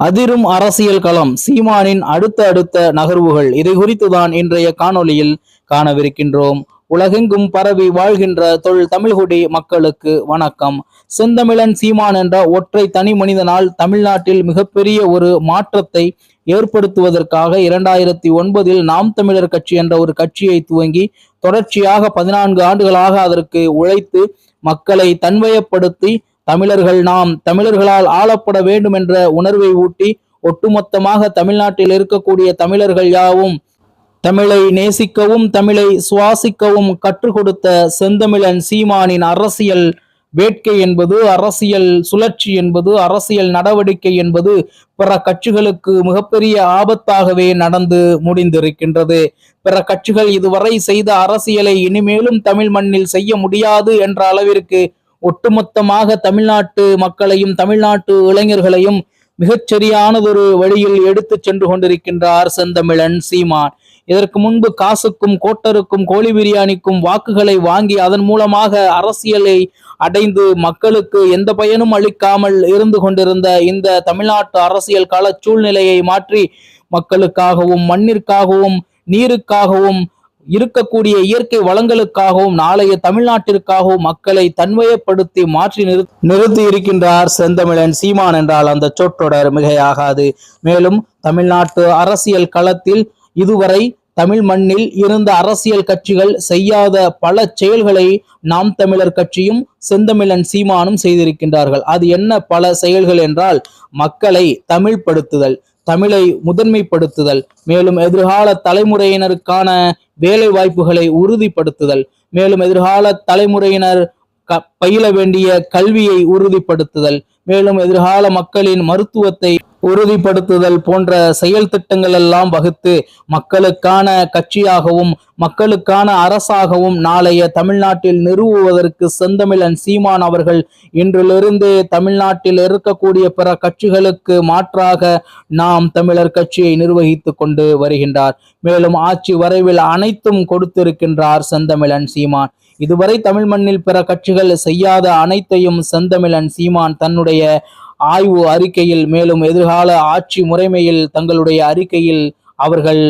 அதிரும் அரசியல் களம் சீமானின் அடுத்த அடுத்த நகர்வுகள். இதை குறித்துதான் இன்றைய காணொளியில் காணவிருக்கின்றோம். உலகெங்கும் பரவி வாழ்கின்ற தொழில் தமிழ்குடி மக்களுக்கு வணக்கம். செந்தமிழன் சீமான் என்ற ஒற்றை தனி மனிதனால் தமிழ்நாட்டில் மிகப்பெரிய ஒரு மாற்றத்தை ஏற்படுத்துவதற்காக இரண்டாயிரத்தி ஒன்பதில் நாம் தமிழர் கட்சி என்ற ஒரு கட்சியை துவங்கி தொடர்ச்சியாக பதினான்கு ஆண்டுகளாக அதற்கு உழைத்து மக்களை தன்வயப்படுத்தி தமிழர்கள் நாம் தமிழர்களால் ஆளப்பட வேண்டும் என்ற உணர்வை ஊட்டி ஒட்டுமொத்தமாக தமிழ்நாட்டில் இருக்கக்கூடிய தமிழர்கள் யாவும் தமிழை நேசிக்கவும் தமிழை சுவாசிக்கவும் கற்றுக் கொடுத்த செந்தமிழன் சீமானின் அரசியல் வேட்கை என்பது அரசியல் சுழற்சி என்பது அரசியல் நடவடிக்கை என்பது பிற கட்சிகளுக்கு மிகப்பெரிய ஆபத்தாகவே நடந்து முடிந்திருக்கின்றது. பிற கட்சிகள் இதுவரை செய்த அரசியலை இனிமேலும் தமிழ் மண்ணில் செய்ய முடியாது என்ற அளவிற்கு ஒட்டுமொத்தமாக தமிழ்நாட்டு மக்களையும் தமிழ்நாட்டு இளைஞர்களையும் மிகச்சரியானதொரு வழியில் எடுத்துச் சென்று கொண்டிருக்கின்றார் செந்தமிழன் சீமான். இதற்கு முன்பு காசுக்கும் கோட்டருக்கும் கோழி பிரியாணிக்கும் வாக்குகளை வாங்கி அதன் மூலமாக அரசியலை அடைந்து மக்களுக்கு எந்த பயனும் அளிக்காமல் இருந்து கொண்டிருந்த இந்த தமிழ்நாட்டு அரசியல் கால சூழ்நிலையை மாற்றி மக்களுக்காகவும் மண்ணிற்காகவும் நீருக்காகவும் இருக்கக்கூடிய இயற்கை வளங்களுக்காகவும் நாளைய தமிழ்நாட்டிற்காகவும் மக்களை தன்மையப்படுத்தி மாற்றி நிறு- நிறுத்தி இருக்கின்றார் செந்தமிழன் சீமான் என்றால் அந்த சொற்றொடர் மிகையாகாது. மேலும் தமிழ்நாட்டு அரசியல் களத்தில் இதுவரை தமிழ் மண்ணில் இருந்த அரசியல் கட்சிகள் செய்யாத பல செயல்களை நாம் தமிழர் கட்சியும் செந்தமிழன் சீமானும் செய்திருக்கின்றார்கள். அது என்ன பல செயல்கள் என்றால் மக்களை தமிழ்படுத்துதல். தமிழை முதன்மைப்படுத்துதல் மேலும் எதிர்கால தலைமுறையினருக்கான வேலை வாய்ப்புகளை உறுதிப்படுத்துதல் மேலும் எதிர்கால தலைமுறையினர் க- பயில வேண்டிய கல்வியை உறுதிப்படுத்துதல் மேலும் எதிர்கால மக்களின் மருத்துவத்தை உறுதிப்படுத்துதல் போன்ற செயல் திட்டங்கள் எல்லாம் வகுத்து மக்களுக்கான கட்சியாகவும் மக்களுக்கான அரசாகவும் நாளைய தமிழ்நாட்டில் நிறுவுவதற்கு செந்தமிழன் சீமான் அவர்கள் இன்றிலிருந்து தமிழ்நாட்டில் இருக்கக்கூடிய பிற கட்சிகளுக்கு மாற்றாக நாம் தமிழர் கட்சியை நிர்வகித்து கொண்டு வருகின்றார். மேலும் ஆட்சி வரைவில் அனைத்தும் கொடுத்திருக்கின்றார் செந்தமிழன் சீமான். இதுவரை தமிழ் மண்ணில் பிற கட்சிகள் செய்யாத அனைத்தையும் செந்தமிழன் சீமான் தன்னுடைய ஆய்வு அறிக்கையில் மேலும் எதிர்கால ஆட்சி முறைமையில் தங்களுடைய அறிக்கையில் அவர்கள்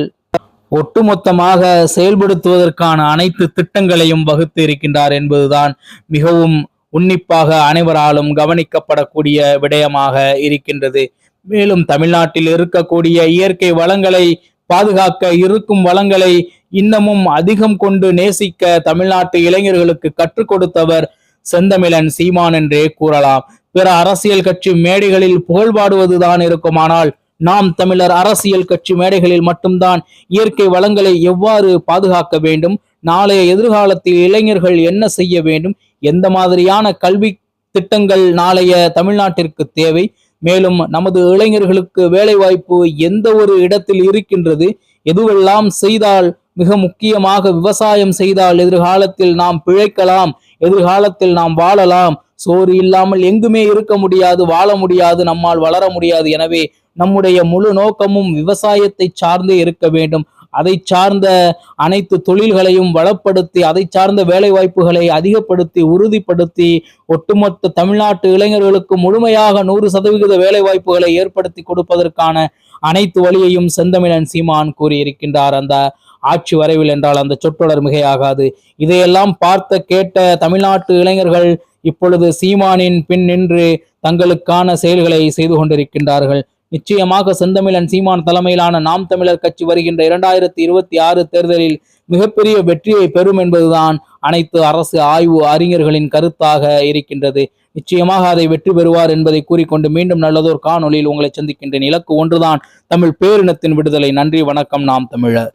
ஒட்டுமொத்தமாக செயல்படுத்துவதற்கான அனைத்து திட்டங்களையும் வகுத்து இருக்கின்றார் என்பதுதான் மிகவும் உன்னிப்பாக அனைவராலும் கவனிக்கப்படக்கூடிய விடயமாக இருக்கின்றது. மேலும் தமிழ்நாட்டில் இருக்கக்கூடிய இயற்கை வளங்களை பாதுகாக்க இருக்கும் வளங்களை இன்னமும் அதிகம் கொண்டு நேசிக்க தமிழ்நாட்டு இளைஞர்களுக்கு கற்றுக் கொடுத்தவர் செந்தமிழன் சீமான் என்றே கூறலாம். பிற அரசியல் கட்சி மேடைகளில் புகழ்பாடுவதுதான் இருக்குமானால் நாம் தமிழர் அரசியல் கட்சி மேடைகளில் மட்டும்தான் இயற்கை வளங்களை எவ்வாறு பாதுகாக்க வேண்டும் நாளைய எதிர்காலத்தில் இளைஞர்கள் என்ன செய்ய வேண்டும் எந்த மாதிரியான கல்வி திட்டங்கள் நாளைய தமிழ்நாட்டிற்கு தேவை மேலும் நமது இளைஞர்களுக்கு வேலைவாய்ப்பு எந்த ஒரு இடத்தில் இருக்கின்றது எதுவெல்லாம் செய்தால் மிக முக்கியமாக விவசாயம் செய்தால் எதிர்காலத்தில் நாம் பிழைக்கலாம் எதிர்காலத்தில் நாம் வாழலாம் சோறு இல்லாமல் எங்குமே இருக்க முடியாது வாழ முடியாது நம்மால் வளர முடியாது. எனவே நம்முடைய முழு நோக்கமும் விவசாயத்தை சார்ந்தே இருக்க வேண்டும். அதை சார்ந்த அனைத்து தொழில்களையும் வளப்படுத்தி அதை சார்ந்த வேலை வாய்ப்புகளை அதிகப்படுத்தி உறுதிப்படுத்தி ஒட்டுமொத்த தமிழ்நாட்டு இளைஞர்களுக்கு முழுமையாக நூறு சதவிகித வேலை வாய்ப்புகளை ஏற்படுத்தி கொடுப்பதற்கான அனைத்து வழியையும் செந்தமிழன் சீமான் கூறியிருக்கின்றார். அந்த ஆட்சி வரைவில் என்றால் அந்த சொற்றொடர் மிகையாகாது. இதையெல்லாம் பார்த்த கேட்ட தமிழ்நாட்டு இளைஞர்கள் இப்பொழுது சீமானின் பின் நின்று தங்களுக்கான செயல்களை செய்து கொண்டிருக்கின்றார்கள். நிச்சயமாக செந்தமிழன் சீமான் தலைமையிலான நாம் தமிழர் கட்சி வருகின்ற இரண்டாயிரத்தி இருபத்தி ஆறு தேர்தலில் மிகப்பெரிய வெற்றியை பெறும் என்பதுதான் அனைத்து அரசு ஆய்வு அறிஞர்களின் கருத்தாக இருக்கின்றது. நிச்சயமாக அதை வெற்றி பெறுவார் என்பதை கூறிக்கொண்டு மீண்டும் நல்லதோர் காணொளியில் உங்களை சந்திக்கின்றேன். இலக்கு ஒன்றுதான் தமிழ் பேரினத்தின் விடுதலை. நன்றி வணக்கம் நாம் தமிழர்.